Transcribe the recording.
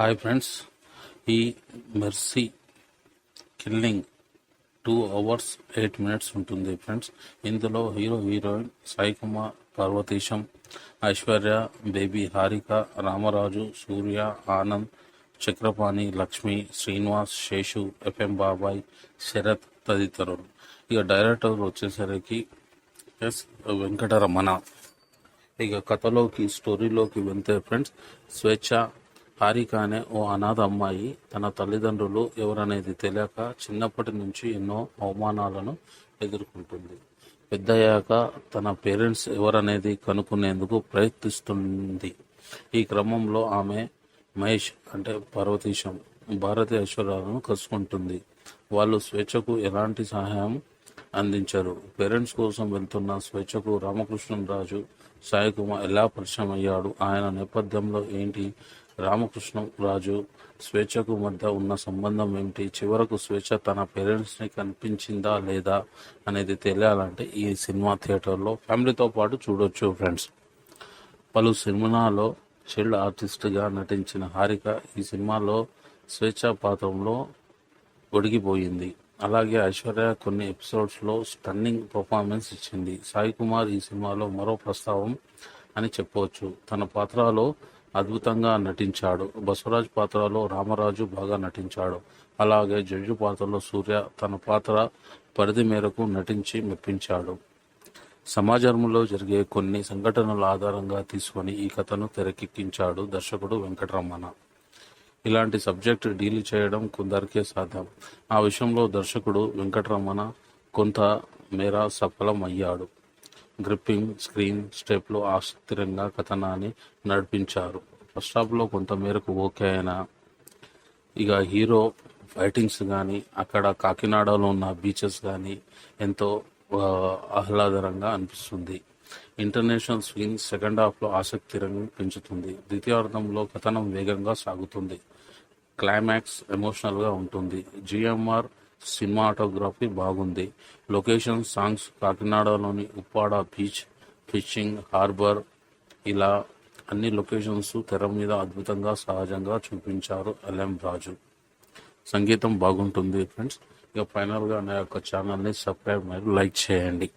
Hi friends. ఈ mercy killing two hours eight minutes ఉంటుంది friends. ఇందులో hero heroine Sai Kumar Parvateesam Aishwarya baby Harika Ramaraju Surya Anand Chakrapani Lakshmi Srinivas Seshu FM Babai Sarath తదితరులు. ఇక director వచ్చేసరికి yes Venkataramana. ఇక కథలోకి స్టోరీలోకి వెళ్తే ఫ్రెండ్స్ స్వేచ్ఛ హారిక అనే ఓ అనాథ అమ్మాయి తన తల్లిదండ్రులు ఎవరనేది తెలియక చిన్నప్పటి నుంచి ఎన్నో అవమానాలను ఎదుర్కొంటుంది. పెద్దయ్యాక తన పేరెంట్స్ ఎవరనేది కనుక్కునేందుకు ప్రయత్నిస్తుంది. ఈ క్రమంలో ఆమె మహేష్ అంటే పార్వతీశం భారతి ఐశ్వర్యాలను కలుసుకుంటుంది వాళ్ళు స్వేచ్ఛకు ఎలాంటి సహాయం అందించారు. పేరెంట్స్ కోసం వెళ్తున్న స్వేచ్ఛకు రామకృష్ణరాజు సాయి కుమార్ ఎలా పరిచయం అయ్యాడు ఆయన నేపథ్యంలో ఏంటి రామకృష్ణం రాజు స్వేచ్ఛకు మధ్య ఉన్న సంబంధం ఏమిటి? చివరకు స్వేచ్ఛ తన పేరెంట్స్ని కనిపించిందా లేదా అనేది తెలియాలంటే ఈ సినిమా థియేటర్లో ఫ్యామిలీతో పాటు చూడొచ్చు ఫ్రెండ్స్ పలు సినిమాలో చైల్డ్ ఆర్టిస్ట్గా నటించిన హారిక ఈ సినిమాలో స్వేచ్ఛ పాత్రలో ఒడిగిపోయింది. అలాగే ఐశ్వర్య కొన్ని ఎపిసోడ్స్లో స్టన్నింగ్ పర్ఫార్మెన్స్ ఇచ్చింది. సాయి కుమార్ ఈ సినిమాలో మరో ప్రస్తావం అని చెప్పవచ్చు తన పాత్రలో అద్భుతంగా నటించాడు. బసవరాజ్ పాత్రలో రామరాజు బాగా నటించాడు. అలాగే జడ్జి పాత్రలో సూర్య తన పాత్ర పరిధి మేరకు నటించి మెప్పించాడు. సమాజంలో జరిగే కొన్ని సంఘటనల ఆధారంగా తీసుకొని ఈ కథను తెరకెక్కించాడు దర్శకుడు వెంకటరమణ. ఇలాంటి సబ్జెక్ట్ డీల్ చేయడం కొందరికే సాధ్యం. ఆ విషయంలో దర్శకుడు వెంకటరమణ కొంత మేర సఫలం అయ్యాడు గ్రిప్పింగ్ స్క్రీన్ స్టెప్లో ఆసక్తికరంగా కథనాన్ని నడిపించారు. ఫస్ట్ హాఫ్లో కొంతమేరకు ఓకే అయినా ఇక హీరో ఫైటింగ్స్ కానీ అక్కడ కాకినాడలో ఉన్న బీచెస్ కానీ ఎంతో ఆహ్లాదకరంగా అనిపిస్తుంది. ఇంటర్నేషనల్ స్వింగ్ సెకండ్ హాఫ్లో ఆసక్తికరంగా పెంచుతుంది. ద్వితీయార్థంలో కథనం వేగంగా సాగుతుంది. క్లైమాక్స్ ఎమోషనల్గా ఉంటుంది. జిఎంఆర్ సినిమాటోగ్రఫీ బాగుంది. లొకేషన్ సాంగ్స్ కాకినాడలోని ఉప్పాడ బీచ్ ఫిషింగ్ హార్బర్ ఇలా అన్ని లొకేషన్స్ తెర మీద అద్భుతంగా సహజంగా చూపించారు ఎల్ఎం రాజు. సంగీతం బాగుంటుంది ఫ్రెండ్స్. ఇక ఫైనల్గా నా యొక్క ఛానల్ని సబ్స్క్రైబ్ మరియు లైక్ చేయండి.